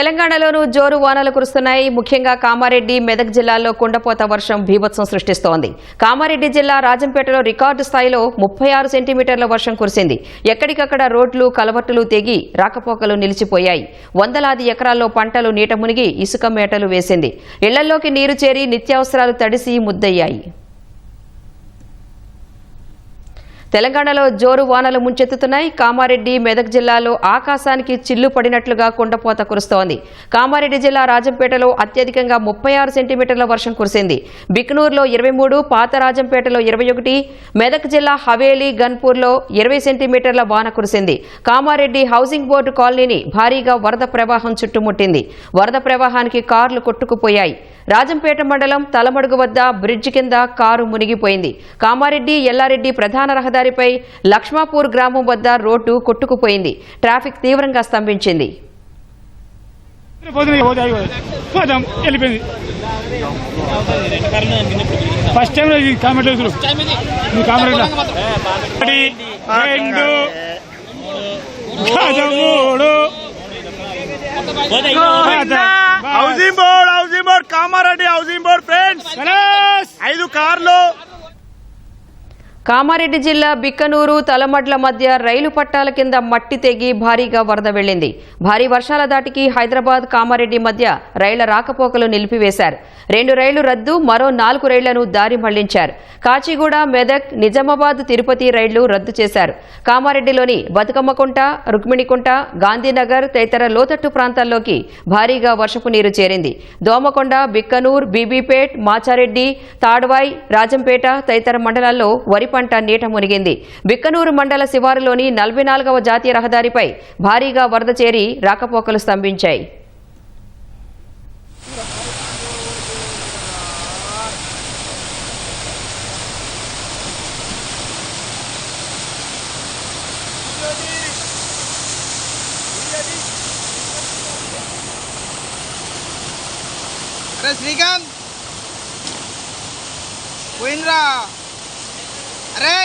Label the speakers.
Speaker 1: తెలంగాణలోనూ జోరు వానలు కురుస్తున్నాయి. ముఖ్యంగా కామారెడ్డి మెదక్ జిల్లాల్లో కుండపోత వర్షం భీభత్సం సృష్టిస్తోంది. కామారెడ్డి జిల్లా రాజంపేటలో రికార్డు స్థాయిలో ముప్పై ఆరు సెంటీమీటర్ల వర్షం కురిసింది. ఎక్కడికక్కడ రోడ్లు కలవట్టులు తెగి రాకపోకలు నిలిచిపోయాయి. వందలాది ఎకరాల్లో పంటలు నీట మునిగి ఇసుక మేటలు వేసింది. ఇళ్ళలోకి నీరు చేరి నిత్యావసరాలు తడిసి ముద్దయ్యాయి. తెలంగాణలో జోరు వానలు ముంచెత్తుతున్నాయి. కామారెడ్డి మెదక్ జిల్లాలో ఆకాశానికి చిల్లు పడినట్లుగా కుండపోత కురుస్తోంది. కామారెడ్డి జిల్లా రాజంపేటలో అత్యధికంగా ముప్పై ఆరు సెంటీమీటర్ల వర్షం కురిసింది. బిక్నూరులో ఇరవై మూడు పాత రాజంపేటలో ఇరవై ఒకటి మెదక్ జిల్లా హవేలీ గన్పూర్లో ఇరవై సెంటీమీటర్ల వాన కురిసింది. కామారెడ్డి హౌసింగ్ బోర్డు కాలనీని భారీగా వరద ప్రవాహం చుట్టుముట్టింది. వరద ప్రవాహానికి కార్లు కొట్టుకుపోయాయి. రాజంపేట మండలం తలమడుగు వద్ద బ్రిడ్జ్ కింద కారు మునిగిపోయింది. కామారెడ్డి ఎల్లారెడ్డి ప్రధాన రహదారి రహదారిపై లక్ష్మాపూర్ గ్రామం వద్ద రోడ్డు కొట్టుకుపోయింది. ట్రాఫిక్ తీవ్రంగా స్తంభించింది.
Speaker 2: పోదాం. వెళ్ళిపోయింది. ఫస్ట్ టైం కామెంట్ కామెంట్ రెండు. మూడు.
Speaker 3: Housing board housing board Kamareddy housing board friends.
Speaker 1: Kamareddy జిల్లా బిక్కనూరు తలమడ్ల మధ్య రైలు పట్టాల కింద మట్టి తెగి భారీగా వరద వెళ్ళింది భారీ వర్షాల దాటికి హైదరాబాద్ కామారెడ్డి మధ్య రైళ్ళ రాకపోకలు నిలిపివేశారు. రెండు రైళ్ళు రద్దు మరో నాలుగు రైళ్ళను దారి మళ్ళించారు. కాచిగూడ మెదక్ నిజామాబాద్ తిరుపతి రైళ్ళు రద్దు చేశారు. కామారెడ్డిలోని బతుకమ్మకుంట రుక్మిణికుంట గాంధీనగర్ తదితర లోతట్టు ప్రాంతాల్లోకి భారీగా వర్షపు నీరు చేరింది. దోమకొండ బిక్కనూర్ బీబీపేట్ మాచారెడ్డి తాడ్వాయ్ రాజంపేట తదితర మండలాల్లో వరి పంట నీట మునిగింది. బిక్కనూరు మండల శివారులోని నలభై నాలుగవ జాతీయ రహదారిపై భారీగా వరద చేరి రాకపోకలు స్తంభించాయి.
Speaker 4: శ్రీకాంత్. పోయింద్రా అరే